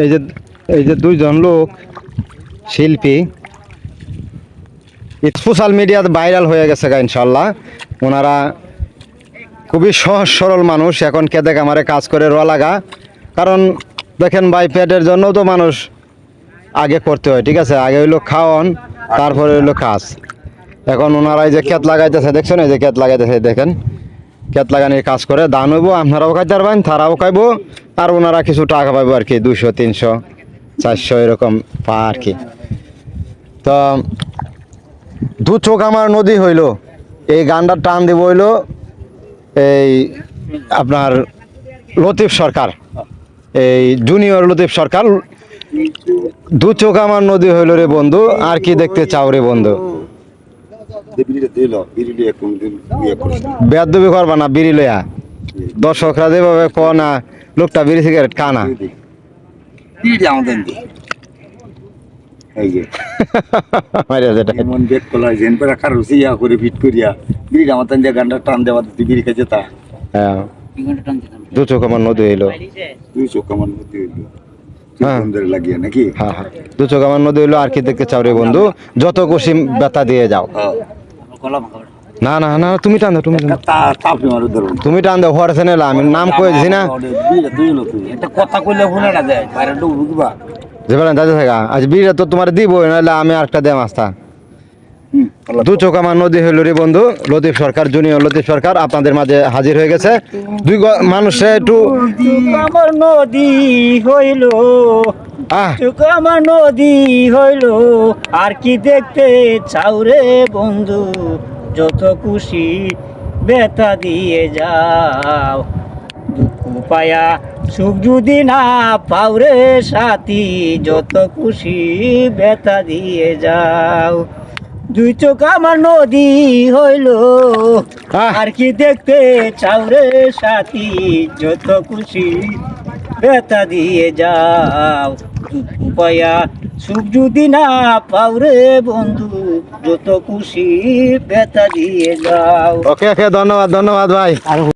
এই যে এই যে দুইজন লোক, শিল্পী। সোশ্যাল মিডিয়াতে ভাইরাল হয়ে গেছে গা ইনশাল্লাহ। ওনারা খুবই সহজ সরল মানুষ, এখন কেদে কামারে কাজ করে রোয়া লাগা। কারণ দেখেন ভাই, পেটের জন্যও তো মানুষ আগে করতে হয়, ঠিক আছে? আগে হইল খাওয়ান, তারপরে হইল কাজ। এখন ওনারা এই যে ক্ষেত লাগাইতেছে, দেখছেন? এই যে ক্ষেত লাগাইতেছে, দেখেন। ক্ষেত লাগানির কাজ করে দান হইব, আপনারাও খাইতে পারবেন তারাও খাইব, আর ওনারা কিছু টাকা পাইব আর কি দুশো তিনশো, চারশো এরকম পা আর কি। তো দু চোখ আমার নদী হইল, এই গানটার টান দিব হইল এই আপনার লতিফ সরকার, এই জুনিয়র লতিফ সরকার, দু চোখ আমার নদী হইল রে বন্ধু, আর কি দেখতে চাও রে বন্ধু? বেদবি করবা না বিড়ি লইয়া। দর্শকরা যেভাবে ক না লোকটা বিড়ি সিগারেট কানা বিড়িটা আমাদের দি। চোখ আমার নদী হইল। তুই চোখ আমার হইল। হ্যাঁ। লাগিয়ে নাকি? হ্যাঁ হ্যাঁ। দু চোখ আমার নদী হইল আর কি দেখতে চাও রে বন্ধু যত খুশি ব্যথা দিয়ে যাও। না না না তুমি টান দাও তুমি তুমি টান দাও হওয়ার সেনে আমি নাম কয়েছি না? কথা কইলে না যায় বাইরে ডুব যে বেলা দাদা থাকা। আজ বিড়ে তো তোমার দিব নাহলে আমি আরেকটা দেয় মাস্তা দু চোখ আমার নদী হইল রে বন্ধু লতিফ সরকার জুনিয়র লতিফ সরকার আপনাদের মাঝে হাজির হয়ে গেছে। দুই মানুষে একটু আমার নদী হইল আমার নদী হইল। আর কি দেখতে চাও রে বন্ধু যত খুশি বেতা দিয়ে যাও। পায়া সুখ যদি না পাও রে সাথী যত খুশি বেতা দিয়ে যাও। দুই চোখ আমার নদী হইল। আর কি দেখতে চাউরে সাথী? যত খুশি বেতা দিয়ে যাও। উপায়া পায়া সুখ যদি না পাওরে বন্ধু যত খুশি বেতা দিয়ে যাও। ওকে ওকে ধন্যবাদ ধন্যবাদ ভাই।